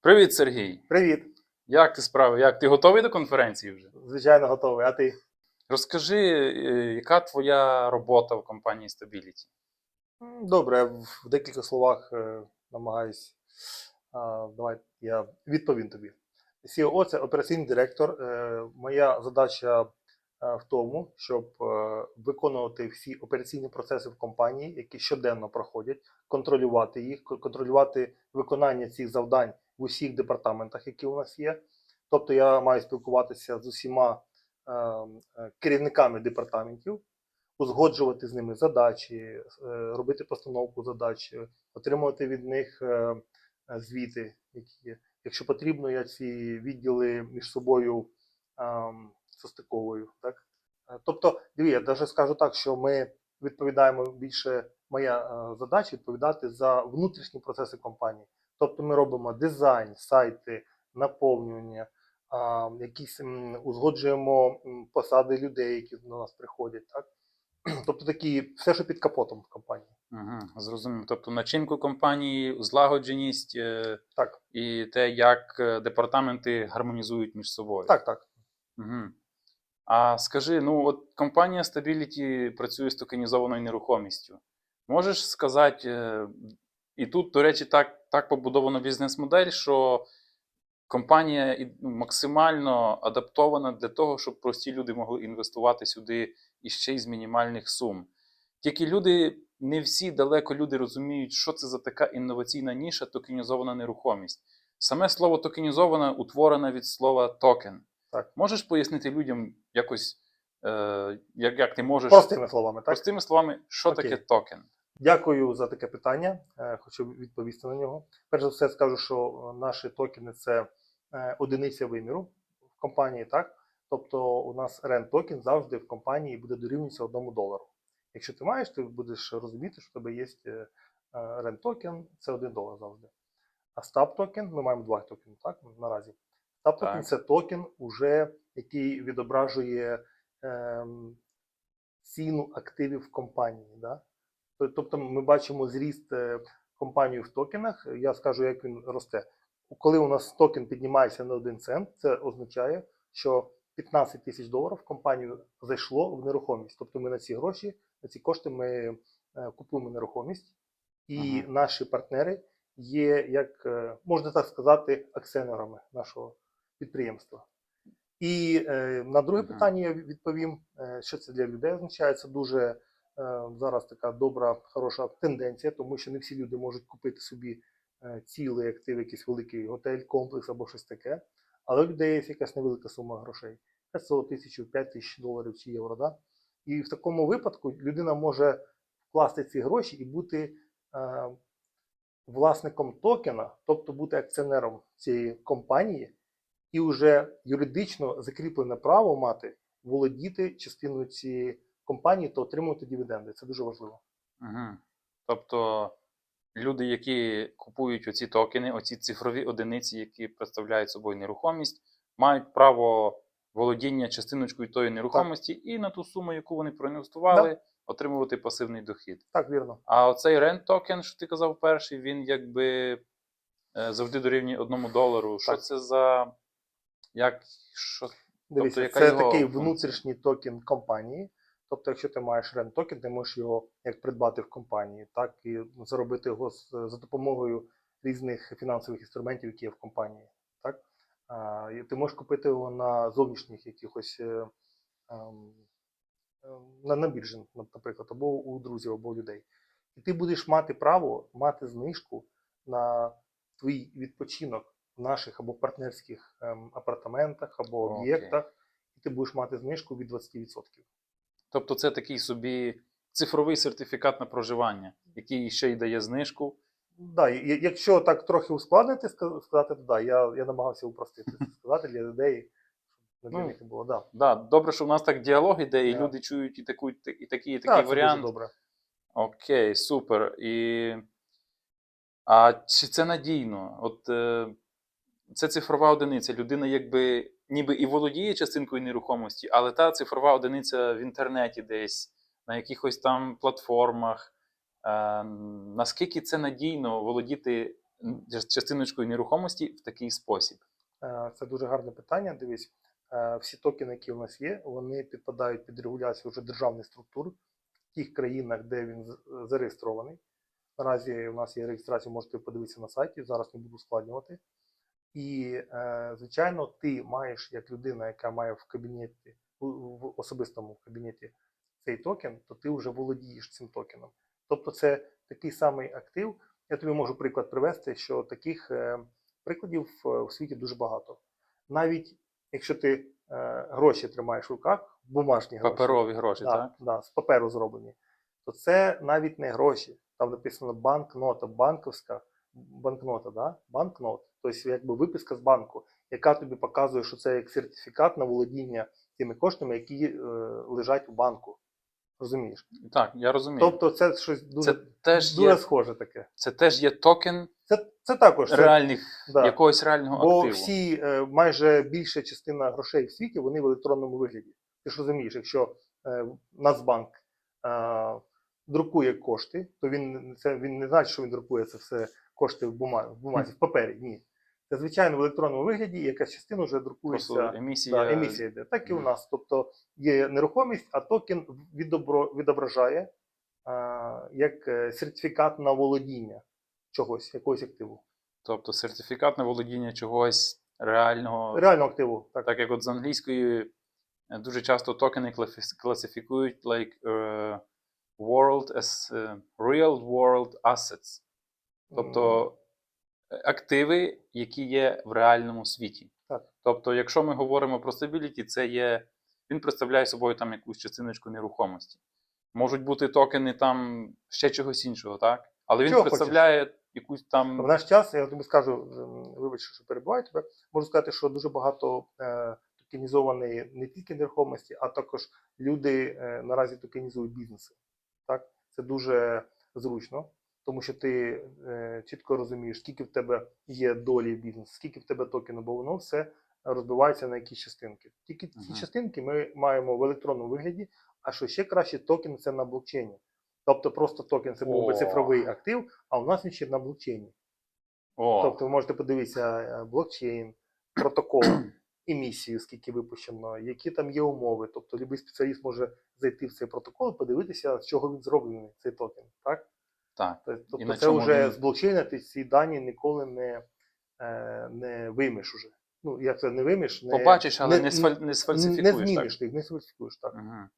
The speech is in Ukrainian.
Привіт, Сергій. Привіт, Як ти справи? Як ти готовий до конференції вже? звичайно, готовий. А ти? Розкажи, е, яка твоя робота в компанії Stability? Добре, в в декілька словах е, намагаюсь. Давай я відповім тобі. CEO – це операційний директор. Е, Моя задача в тому, щоб виконувати всі операційні процеси в компанії, які щоденно проходять, контролювати їх, контролювати виконання цих завдань в усіх департаментах, які у нас є. Тобто я маю спілкуватися з усіма е, е, керівниками департаментів, узгоджувати з ними задачі, е, робити постановку задач, е, отримувати від них е, е, звіти, які є. Якщо потрібно, я ці відділи між собою ем, состиковую. Так? Е, Тобто, диві, я навіть скажу так, що ми відповідаємо більше, моя е, задача відповідати за внутрішні процеси компанії. Тобто ми робимо дизайн, сайти, наповнювання, якісь узгоджуємо посади людей, які до нас приходять. Так? Тобто такі, все, що під капотом в компанії. Угу, зрозумів. Тобто начинку компанії, злагодженість е, Так, і те, як е, департаменти гармонізують між собою. так, так. Угу. А скажи, ну от компанія Stability працює з токенізованою нерухомістю. Можеш сказати, е, і тут, до речі, так, так побудована бізнес-модель, що компанія ну, максимально адаптована для того, щоб прості люди могли інвестувати сюди і ще й з мінімальних сум. Тільки люди, не всі далеко люди розуміють, що це за така інноваційна ніша токенізована нерухомість. Саме слово токенізована утворено від слова токен. Так. Можеш пояснити людям якось, е, як, як ти можеш Простими словами, так? простими словами, що Окей. таке токен? Дякую за таке питання. Е, Хочу відповісти на нього. Перш за все, скажу, що е, наші токени це е, одиниця виміру в компанії, так? Тобто у нас рент токен завжди в компанії буде дорівнюватися одному долару. Якщо ти маєш, ти будеш розуміти, що в тебе є рент токен, це один долар завжди. А стаб токен, ми маємо два токени, так? Наразі. Стаб токен це токен, уже, який відображує ем, ціну активів компанії. Да? То- Тобто ми бачимо зріст е, компанії в токенах. Я скажу, як він росте. Коли у нас токен піднімається на 1 цент, це означає, що 15 тисяч доларів в компанію зайшло в нерухомість. Тобто ми на ці гроші, на ці кошти ми е, купуємо нерухомість, і Ага. наші партнери є, як е, можна так сказати, акціонерами нашого підприємства. І на друге Мгм. питання я відповім, що це для людей означає. Це дуже зараз така добра, хороша тенденція, тому що не всі люди можуть купити собі е, цілий актив, якийсь великий готель, комплекс або щось таке. Але у людей є якась невелика сума грошей 500 тисяч, 5 тисяч доларів чи євро. Да? І в такому випадку людина може вкласти ці гроші і бути е, власником токена, тобто бути акціонером цієї компанії, і вже юридично закріплене право мати володіти частиною цієї компанії та отримувати дивіденди. Це дуже важливо. Угу. Тобто люди, які купують оці токени, оці цифрові одиниці, які представляють собою нерухомість, мають право володіння частиночкою тої нерухомості і на ту суму, яку вони проінвестували, отримувати пасивний дохід. Так, вірно. А оцей рент токен, що ти казав перший, він якби е, завжди дорівнює одному долару. Що Так. це за. Як. Що... Дивіться, яка це його такий внутрішній токен компанії. Тобто, якщо ти маєш рент токен, ти можеш його як придбати в компанії, так і заробити його з- за допомогою різних фінансових інструментів, які є в компанії. Так? А, і ти можеш купити його на зовнішніх якихось е, ем, ем, на, на біржі, наприклад, або у друзів, або у людей. І ти будеш мати право мати знижку на твій відпочинок в наших або партнерських ем, апартаментах, або об'єктах, і ти будеш мати знижку від 20%. Тобто це такий собі цифровий сертифікат на проживання, який ще й дає знижку. Да, і- якщо так трохи ускладнити, ска- сказати, то да, я, я намагався упростити це сказати для людей, щоб для Ну, них не було. Да. Да, добре, що в нас так діалог іде, і Да. люди чують і, таку, і такий, і такий Так, це варіант. дуже добре. Окей, супер. І... А чи це надійно? От е, це цифрова одиниця. Людина якби ніби і володіє частинкою нерухомості, але та цифрова одиниця в інтернеті десь, на якихось там платформах. Е, наскільки це надійно володіти частиночкою нерухомості в такий спосіб? Е, Це дуже гарне питання. Дивись, е, всі токени, які у нас є, вони підпадають під регуляцію вже державних структур в тих країнах, де він зареєстрований. Наразі у нас є реєстрація, можете подивитися на сайті, зараз не буду ускладнювати. І, е, звичайно, ти маєш як людина, яка має в кабінеті, в, в особистому кабінеті цей токен, то ти вже володієш цим токеном. Тобто це такий самий актив. Я тобі можу приклад привести, що таких е, прикладів е, у світі дуже багато. Навіть якщо ти гроші тримаєш в руках, бумажні гроші, Паперові гроші, да, так? Да, з паперу зроблені, то це навіть не гроші. Там написано банкнота, банківська банкнота, да? банкнот, тобто якби виписка з банку, яка тобі показує, що це як сертифікат на володіння тими коштами, які е, лежать у банку. Розумієш? Так, я розумію. Тобто це щось дуже, це, теж дуже є, схоже таке. це теж є токен Це, це також це, да. якогось реального Бо активу. всі, е, майже більша частина грошей в світі, вони в електронному вигляді. Ти ж розумієш, якщо е, Нацбанк е, друкує кошти, то він, це, він не значить, що він друкує це все кошти в бумазі, в, бумазі, в папері. Ні. Це звичайно в електронному вигляді, якась частина вже друкується. Просто емісія. Да, емісія йде. Так і у нас. Тобто є нерухомість, а токен відображає а, як е, сертифікат на володіння чогось, якогось активу. Тобто сертифікат на володіння чогось реального. Реально активу. Так. Так як от з англійської е, дуже часто токени класифікують like е, world as е, real world assets. Тобто активи, які є в реальному світі. Так. Тобто, якщо ми говоримо про stability, це є. Він представляє собою там якусь частиночку нерухомості. Можуть бути токени там ще чогось іншого, так? Але він Чого представляє якусь там. В наш час, я тобі скажу, ем, вибач, що перебуваю тебе, можу сказати, що дуже багато е, токенізованої не тільки нерухомості, а також люди е, наразі токенізують бізнеси. Так? Це дуже зручно, тому що ти е, чітко розумієш, скільки в тебе є долі в бізнесі, скільки в тебе токену, бо воно все розбивається на якісь частинки. Тільки ці Мгм. частинки ми маємо в електронному вигляді, а що ще краще, токен це на блокчейні. Тобто просто токен це був би цифровий актив, а у нас він ще на блокчейні. О, Тобто ви можете подивитися е, блокчейн, протокол, емісію, скільки випущено, які там є умови. Тобто будь-який спеціаліст може зайти в цей протокол і подивитися, з чого він зроблений, цей токен. Так? Так. Тобто на це вже він- з блокчейна ти ці дані ніколи не, е, не виймеш уже. Ну, як це не виймеш, не, Побачиш, але не- не, сфаль... не не сфальсифікуєш. знімеш їх, не сфальсифікуєш. Так. Так? Мгм.